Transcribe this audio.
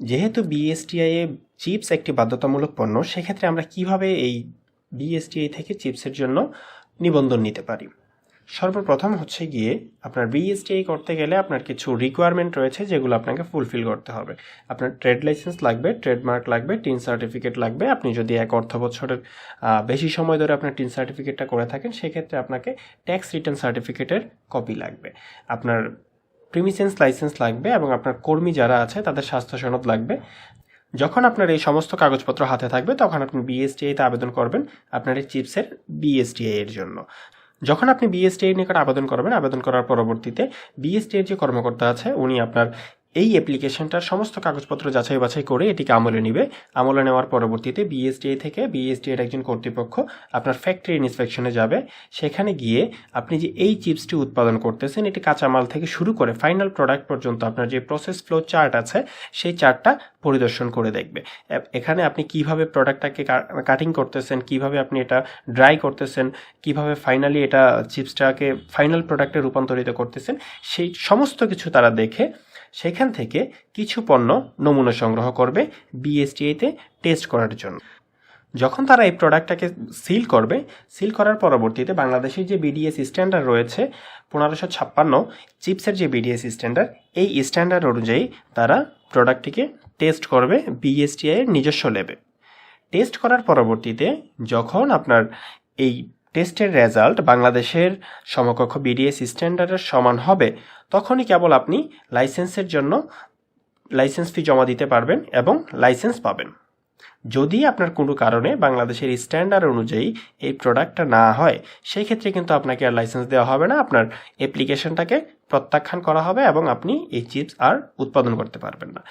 যেহেতু বিএসটিআই এ চিপস একটি বাধ্যতামূলক পণ্য, সেক্ষেত্রে আমরা কীভাবে এই বিএসটিআই থেকে চিপসের জন্য নিবন্ধন নিতে পারি? সর্বপ্রথম হচ্ছে গিয়ে আপনার বিএসটিআই করতে গেলে আপনার কিছু রিকোয়ারমেন্ট রয়েছে যেগুলো আপনাকে ফুলফিল করতে হবে। আপনার ট্রেড লাইসেন্স লাগবে ট্রেডমার্ক লাগবে টিন সার্টিফিকেট লাগবে। আপনি যদি এক অর্থ বছরের বেশি সময় ধরে আপনার টিন সার্টিফিকেটটা করে থাকেন, সেক্ষেত্রে আপনাকে ট্যাক্স রিটার্ন সার্টিফিকেটের কপি লাগবে। আপনার প্রিমিসেন্স লাইসেন্স লাগবে এবং আপনার কর্মী যারা আছে, তাদের স্বাস্থ্য সনদ লাগবে। যখন আপনার এই সমস্ত কাগজপত্র হাতে থাকবে, তখন আপনি বিএসটিআইতে আবেদন করবেন আপনার এই চিপসের বিএসটিআই এর জন্য। যখন আপনি বিএসটিআই নিকট আবেদন করবেন, আবেদন করার পরবর্তীতে বিএসটিআই যে কর্মকর্তা আছে, উনি আপনার এই অ্যাপ্লিকেশনটার সমস্ত কাগজপত্র যাচাই বাছাই করে এটিকে আমলে নিবে। আমলে নেওয়ার পরবর্তীতে বিএসটিআই থেকে বিএসটিআই এর একজন কর্তৃপক্ষ আপনার ফ্যাক্টরি ইন্সপেকশনে যাবে। সেখানে গিয়ে আপনি যে এই চিপসটি উৎপাদন করতেছেন, এটি কাঁচামাল থেকে শুরু করে ফাইনাল প্রোডাক্ট পর্যন্ত আপনার যে প্রসেস ফ্লো চার্ট আছে, সেই চার্টটা পরিদর্শন করে দেখবে। এখানে আপনি কীভাবে প্রোডাক্টটাকে কাটিং করতেছেন, কীভাবে আপনি এটা ড্রাই করতেছেন, কীভাবে ফাইনালি এটা চিপসটাকে ফাইনাল প্রোডাক্টে রূপান্তরিত করতেছেন, সেই সমস্ত কিছু তারা দেখে সেখান থেকে কিছু পণ্য নমুনা সংগ্রহ করবে বিএসটিআইতে টেস্ট করার জন্য। যখন তারা এই প্রোডাক্টটাকে সিল করবে সিল করার পরবর্তীতে বাংলাদেশের যে বিডিএস স্ট্যান্ডার্ড রয়েছে, পনেরোশো ছাপ্পান্ন চিপসের যে বিডিএস স্ট্যান্ডার্ড এই স্ট্যান্ডার্ড অনুযায়ী তারা প্রোডাক্টটিকে টেস্ট করবে বিএসটিআইয়ের নিজস্ব লেবে টেস্ট করার পরবর্তীতে যখন আপনার এই টেস্টের রেজাল্ট বাংলাদেশের সমকক্ষ বিডিএস স্ট্যান্ডার্ডের সমান হবে, তখনই কেবল আপনি লাইসেন্সের জন্য লাইসেন্স ফি জমা দিতে পারবেন এবং লাইসেন্স পাবেন। যদি আপনার কোনো কারণে বাংলাদেশের স্ট্যান্ডার্ড অনুযায়ী এই প্রোডাক্টটা না হয় সেই ক্ষেত্রে কিন্তু আপনাকে আর লাইসেন্স দেওয়া হবে না। আপনার অ্যাপ্লিকেশনটাকে প্রত্যাখ্যান করা হবে এবং আপনি এই চিপস আর উৎপাদন করতে পারবেন না।